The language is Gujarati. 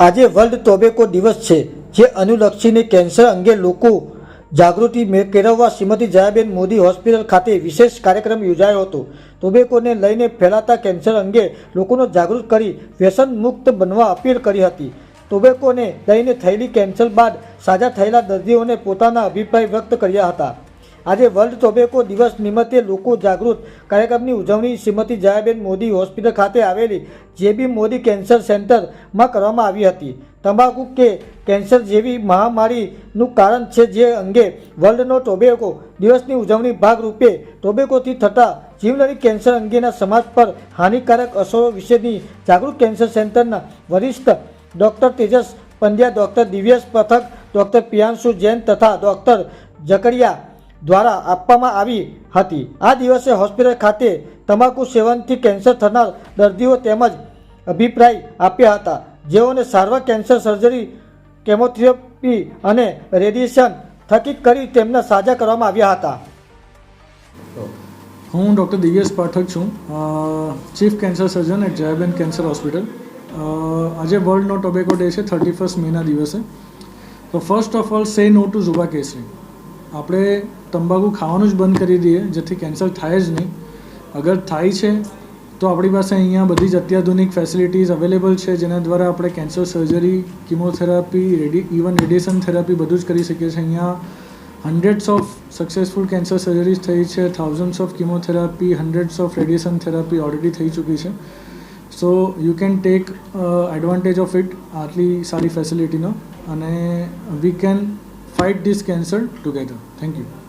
આજે વર્લ્ડ ટોબેકો દિવસ છે, જે અનુલક્ષીને કેન્સર અંગે લોકો જાગૃતિ કેળવવા શ્રીમતી જયાબેન મોદી હોસ્પિટલ ખાતે વિશેષ કાર્યક્રમ યોજાયો હતો. ટોબેકોને લઈને ફેલાતા કેન્સર અંગે લોકોનો જાગૃત કરી વ્યસન મુક્ત બનવા અપીલ કરી હતી. ટોબેકોને લઈને થયેલી કેન્સર બાદ સાજા થયેલા દર્દીઓને પોતાના અભિપ્રાય વ્યક્ત કર્યા હતા. આજે વર્લ્ડ ટોબેકો દિવસ નિમિત્તે લોકો જાગૃત. કાર્યક્રમની ઉજવણી શ્રીમતી જયાબેન મોદી હોસ્પિટલ ખાતે આવેલી જેબી મોદી કેન્સર સેન્ટરમાં કરવામાં આવી હતી. તમાકુ કે કેન્સર જેવી મહામારીનું કારણ છે જે અંગે વર્લ્ડનો ટોબેકો દિવસની ઉજવણી ભાગરૂપે ટોબેકોથી થતા જીવનરી કેન્સર અંગેના સમાજ પર હાનિકારક અસરો વિશેની જાગૃત કેન્સર સેન્ટરના વરિષ્ઠ doctor Tejas Pandya, doctor Divyesh Pathak, doctor Priyanshu Jain તથા ડૉક્ટર જકરિયા દ્વારા આપવામાં આવી હતી. આ દિવસે હોસ્પિટલ ખાતે તમાકુ સેવનથી કેન્સર થનાર દર્દીઓ તેમજ અભિપ્રાય આપ્યા હતા. જેઓને સારવાર કેન્સર સર્જરી, કેમોથેરાપી અને રેડિયેશન થકી કરી તેમને સાજા કરવામાં આવ્યા હતા. હું ડૉક્ટર દિવ્યેશ પાઠક છું chief cancer surgeon at Jayaben cancer hospital. આજે વર્લ્ડ નો ટોબેકો ડે છે, થર્ટી ફર્સ્ટ મેના દિવસે. તો ફર્સ્ટ ઓફ ઓલ સે નો ટુ ઝુબા કેસરી. આપણે તંબાકુ ખાવાનું જ બંધ કરી દઈએ, જેથી કેન્સર થાય જ નહીં. અગર થાય છે, તો આપણી પાસે અહીંયા બધી જ અત્યાધુનિક ફેસિલિટીઝ અવેલેબલ છે, જેના દ્વારા આપણે cancer surgery chemotherapy ready even radiation therapy બધું જ કરી શકીએ છીએ. અહીંયા hundreds of successful cancer surgeries થઈ છે thousands of chemotherapy hundreds of radiation therapy already થઈ ચૂકી છે. So you can take advantage of it આટલી સારી ફેસિલિટીનો અને we can fight this cancer together. Thank you.